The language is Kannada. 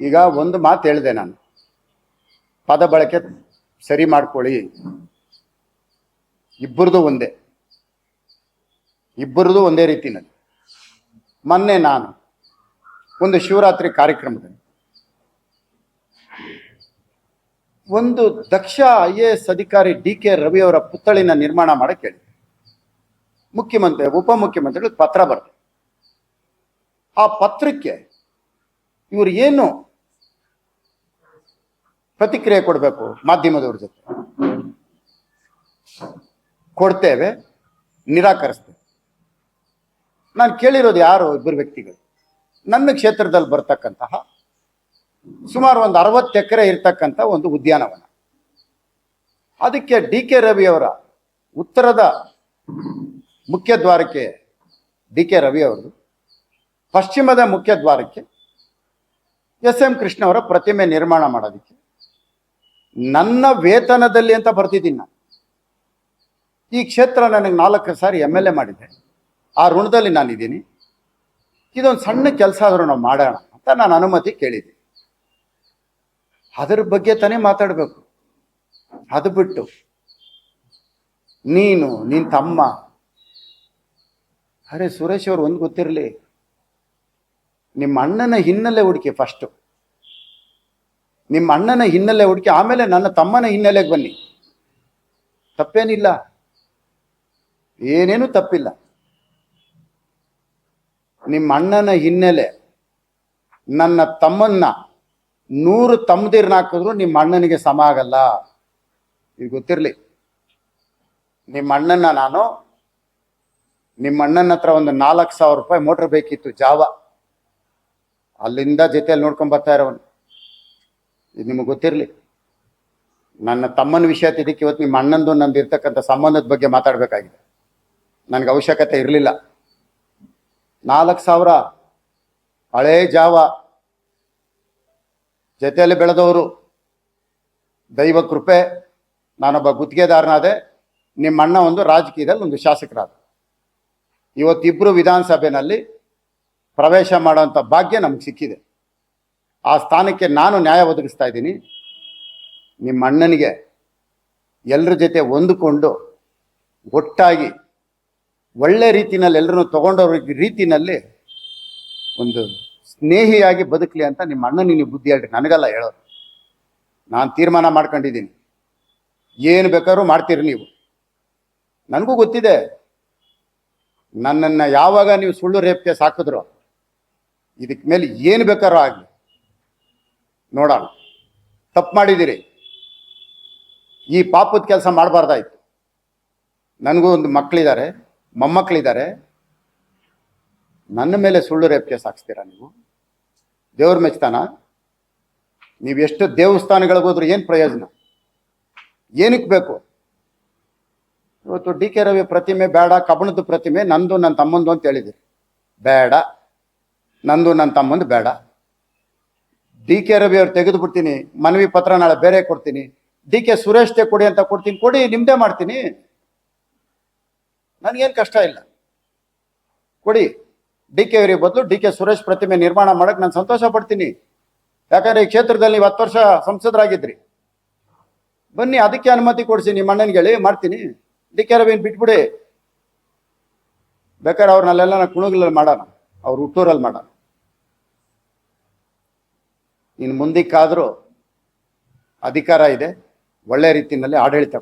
ಈಗ ಒಂದು ಮಾತು ಹೇಳಿದೆ ನಾನು. ಪದ ಬಳಕೆ ಸರಿ ಮಾಡ್ಕೊಳ್ಳಿ. ಇಬ್ಬರದು ಒಂದೇ. ಇಬ್ಬರದು ಒಂದೇ ರೀತಿನಲ್ಲಿ ಮೊನ್ನೆ ನಾನು ಒಂದು ಶಿವರಾತ್ರಿ ಕಾರ್ಯಕ್ರಮದಲ್ಲಿ ಒಂದು ದಕ್ಷ ಐ ಎ ಎಸ್ ಅಧಿಕಾರಿ ಡಿ ಕೆ ರವಿ ಅವರ ಪುತ್ಥಳಿನ ನಿರ್ಮಾಣ ಮಾಡಕ್ಕೆ ಹೇಳಿ. ಮುಖ್ಯಮಂತ್ರಿ ಉಪಮುಖ್ಯಮಂತ್ರಿಗಳಿಗೆ ಪತ್ರ ಬರ್ತದೆ ಆ ಪತ್ರಕ್ಕೆ ಇವರು ಏನು ಪ್ರತಿಕ್ರಿಯೆ ಕೊಡಬೇಕು ಮಾಧ್ಯಮದವ್ರ ಜೊತೆ. ಕೊಡ್ತೇವೆ, ನಿರಾಕರಿಸ್ತೇವೆ. ನಾನು ಕೇಳಿರೋದು ಯಾರು ಇಬ್ಬರು ವ್ಯಕ್ತಿಗಳು? ನನ್ನ ಕ್ಷೇತ್ರದಲ್ಲಿ ಬರ್ತಕ್ಕಂತಹ ಸುಮಾರು ಒಂದು ಅರವತ್ತು ಎಕರೆ ಇರ್ತಕ್ಕಂಥ ಒಂದು ಉದ್ಯಾನವನ. ಅದಕ್ಕೆ ಡಿ ಕೆ ರವಿ ಅವರ ಉತ್ತರದ ಮುಖ್ಯ ದ್ವಾರಕ್ಕೆ, ಡಿ ಕೆ ರವಿ ಅವರು ಪಶ್ಚಿಮದ ಮುಖ್ಯ ದ್ವಾರಕ್ಕೆ ಎಸ್ ಎಂ ಕೃಷ್ಣ ಅವರ ಪ್ರತಿಮೆ ನಿರ್ಮಾಣ ಮಾಡೋದಕ್ಕೆ ನನ್ನ ವೇತನದಲ್ಲಿ ಅಂತ ಬರ್ತಿದ್ದೀನಿ ನಾನು. ಈ ಕ್ಷೇತ್ರ ನನಗೆ ನಾಲ್ಕು ಸಾರಿ ಎಂ ಎಲ್ ಎ ಮಾಡಿದ್ದೆ ಆ ಋಣದಲ್ಲಿ ನಾನಿದ್ದೀನಿ. ಇದೊಂದು ಸಣ್ಣ ಕೆಲಸ ಆದರೂ ನಾವು ಮಾಡೋಣ ಅಂತ ನಾನು ಅನುಮತಿ ಕೇಳಿದ್ದೆ ಅದರ ಬಗ್ಗೆ ತಾನೇ ಮಾತಾಡಬೇಕು. ಅದು ಬಿಟ್ಟು ನೀನು ನಿನ್ನ ತಮ್ಮ. ಅರೆ ಸುರೇಶ್ ಅವ್ರು ಒಂದು ಗೊತ್ತಿರಲಿ. ನಿಮ್ಮ ಅಣ್ಣನ ಹಿನ್ನೆಲೆ ಹುಡುಕಿ ಫಸ್ಟು ನಿಮ್ಮ ಅಣ್ಣನ ಹಿನ್ನೆಲೆ ಹುಡುಕಿ ಆಮೇಲೆ ನನ್ನ ತಮ್ಮನ ಹಿನ್ನೆಲೆಗೆ ಬನ್ನಿ. ತಪ್ಪೇನಿಲ್ಲ. ಏನೇನು ತಪ್ಪಿಲ್ಲ. ನಿಮ್ಮ ಅಣ್ಣನ ಹಿನ್ನೆಲೆ, ನನ್ನ ತಮ್ಮನ್ನ ನೂರು ತಮ್ಮದಿರ್ನ ಹಾಕಿದ್ರು ನಿಮ್ಮ ಅಣ್ಣನಿಗೆ ಸಮ ಆಗಲ್ಲ. ಇದು ಗೊತ್ತಿರಲಿ. ನಿಮ್ಮ ಅಣ್ಣನ ನಾನು, ನಿಮ್ಮ ಅಣ್ಣನ ಹತ್ರ ಒಂದು ನಾಲ್ಕು ಸಾವಿರ ರೂಪಾಯಿ ಮೋಟ್ರ್ ಬೇಕಿತ್ತು ಜಾವ. ಅಲ್ಲಿಂದ ಜೊತೆಯಲ್ಲಿ ನೋಡ್ಕೊಂಡ್ ಬರ್ತಾ ಇರೋವನು. ಇದು ನಿಮಗೆ ಗೊತ್ತಿರಲಿ. ನನ್ನ ತಮ್ಮನ ವಿಷಯ ತಿದ್ದಕ್ಕೆ ಇವತ್ತು ನಿಮ್ಮ ಅಣ್ಣಂದು ನಂದು ಇರ್ತಕ್ಕಂಥ ಸಂಬಂಧದ ಬಗ್ಗೆ ಮಾತಾಡಬೇಕಾಗಿದೆ. ನನಗೆ ಅವಶ್ಯಕತೆ ಇರಲಿಲ್ಲ. ನಾಲ್ಕು ಸಾವಿರ ಹಳೇ ಜಾವ ಜೊತೆಯಲ್ಲಿ ಬೆಳೆದವರು ದೈವ ಕೃಪೆ, ನಾನೊಬ್ಬ ಗುತ್ತಿಗೆದಾರನಾದೆ, ನಿಮ್ಮ ಅಣ್ಣ ಒಂದು ರಾಜಕೀಯದಲ್ಲಿ ಒಂದು ಶಾಸಕರಾದ. ಇವತ್ತಿಬ್ಬರು ವಿಧಾನಸಭೆಯಲ್ಲಿ ಪ್ರವೇಶ ಮಾಡುವಂಥ ಭಾಗ್ಯ ನಮ್ಗೆ ಸಿಕ್ಕಿದೆ. ಆ ಸ್ಥಾನಕ್ಕೆ ನಾನು ನ್ಯಾಯ ಒದಗಿಸ್ತಾ ಇದ್ದೀನಿ. ನಿಮ್ಮ ಅಣ್ಣನಿಗೆ ಎಲ್ಲರ ಜೊತೆ ಹೊಂದಿಕೊಂಡು ಒಟ್ಟಾಗಿ ಒಳ್ಳೆ ರೀತಿಯಲ್ಲಿ ಎಲ್ಲರನ್ನು ತಗೊಂಡವ್ರ ರೀತಿಯಲ್ಲಿ ಒಂದು ಸ್ನೇಹಿಯಾಗಿ ಬದುಕಲಿ ಅಂತ ನಿಮ್ಮ ಅಣ್ಣನಿಗೆ ನೀವು ಬುದ್ಧಿ ಹೇಳ್ರಿ. ನನಗಲ್ಲ ಹೇಳೋದು ನಾನು ತೀರ್ಮಾನ ಮಾಡ್ಕೊಂಡಿದ್ದೀನಿ. ಏನು ಬೇಕಾದ್ರೂ ಮಾಡ್ತೀರಿ ನೀವು. ನನಗೂ ಗೊತ್ತಿದೆ. ನನ್ನನ್ನು ಯಾವಾಗ ನೀವು ಸುಳ್ಳು ರೇಪ್ತೆ ಸಾಕಿದ್ರು ಇದಕ್ಕೆ ಮೇಲೆ ಏನು ಬೇಕಾದ್ರೂ ಆಗಲಿ. ನೋಡೋಣ. ತಪ್ಪು ಮಾಡಿದ್ದೀರಿ. ಈ ಪಾಪದ ಕೆಲಸ ಮಾಡಬಾರ್ದಾಯ್ತು. ನನಗೂ ಒಂದು ಮಕ್ಕಳಿದ್ದಾರೆ, ಮೊಮ್ಮಕ್ಕಳಿದ್ದಾರೆ. ನನ್ನ ಮೇಲೆ ಸುಳ್ಳು ರೇಪ್ ಕೇಸ್ ಹಾಕ್ಸ್ತೀರಾ ನೀವು? ದೇವ್ರ ಮೆಚ್ತಾನ ನೀವು ಎಷ್ಟು ದೇವಸ್ಥಾನಗಳಿಗೆ ಹೋದ್ರು ಏನು ಪ್ರಯೋಜನ? ಏನಕ್ಕೆ ಬೇಕು? ಇವತ್ತು ಡಿ ಕೆ ರವಿ ಪ್ರತಿಮೆ ಬೇಡ ಕಬಣದ ಪ್ರತಿಮೆ, ನಂದು, ನನ್ನ ತಮ್ಮಂದು ಅಂತ ಹೇಳಿದಿರಿ ಬೇಡ. ನಂದು, ನನ್ನ ತಮ್ಮಂದು ಬೇಡ. ಡಿ ಕೆ ರವಿ ಅವ್ರು ತೆಗೆದು ಬಿಡ್ತೀನಿ, ಮನವಿ ಪತ್ರ ನಾಳೆ ಬೇರೆ ಕೊಡ್ತೀನಿ. ಡಿ ಕೆ ಸುರೇಶ್ ತೆ ಕೊಡಿ ಅಂತ ಕೊಡ್ತೀನಿ, ಕೊಡಿ, ನಿಮ್ದೇ ಮಾಡ್ತೀನಿ. ನನಗೇನು ಕಷ್ಟ ಇಲ್ಲ. ಕೊಡಿ ಡಿ ಕೆ ಅವರಿಗೆ ಬದಲು ಡಿ ಕೆ ಸುರೇಶ್ ಪ್ರತಿಮೆ ನಿರ್ಮಾಣ ಮಾಡಕ್ಕೆ ನಾನು ಸಂತೋಷ ಪಡ್ತೀನಿ. ಯಾಕಂದ್ರೆ ಈ ಕ್ಷೇತ್ರದಲ್ಲಿ ನೀವು ಹತ್ತು ವರ್ಷ ಸಂಸದರಾಗಿದ್ರಿ. ಬನ್ನಿ, ಅದಕ್ಕೆ ಅನುಮತಿ ಕೊಡಿಸಿ ನಿಮ್ಮ ಅಣ್ಣನಿಗೆ ಹೇಳಿ, ಮಾಡ್ತೀನಿ. ಡಿ ಕೆ ರವಿನ ಬಿಟ್ಬಿಡಿ. ಬೇಕಾದ್ರೆ ಅವ್ರನ್ನೆಲ್ಲ ನಾನು ಕುಣಗಲಲ್ಲಿ ಮಾಡೋಣ. ಅವ್ರು ಹುಟ್ಟೂರಲ್ಲಿ ಮಾಡೋಣ. ಇನ್ನು ಮುಂದಕ್ಕಾದರೂ ಅಧಿಕಾರ ಇದೆ. ಒಳ್ಳೆ ರೀತಿಯಲ್ಲಿ ಆಡಳಿತ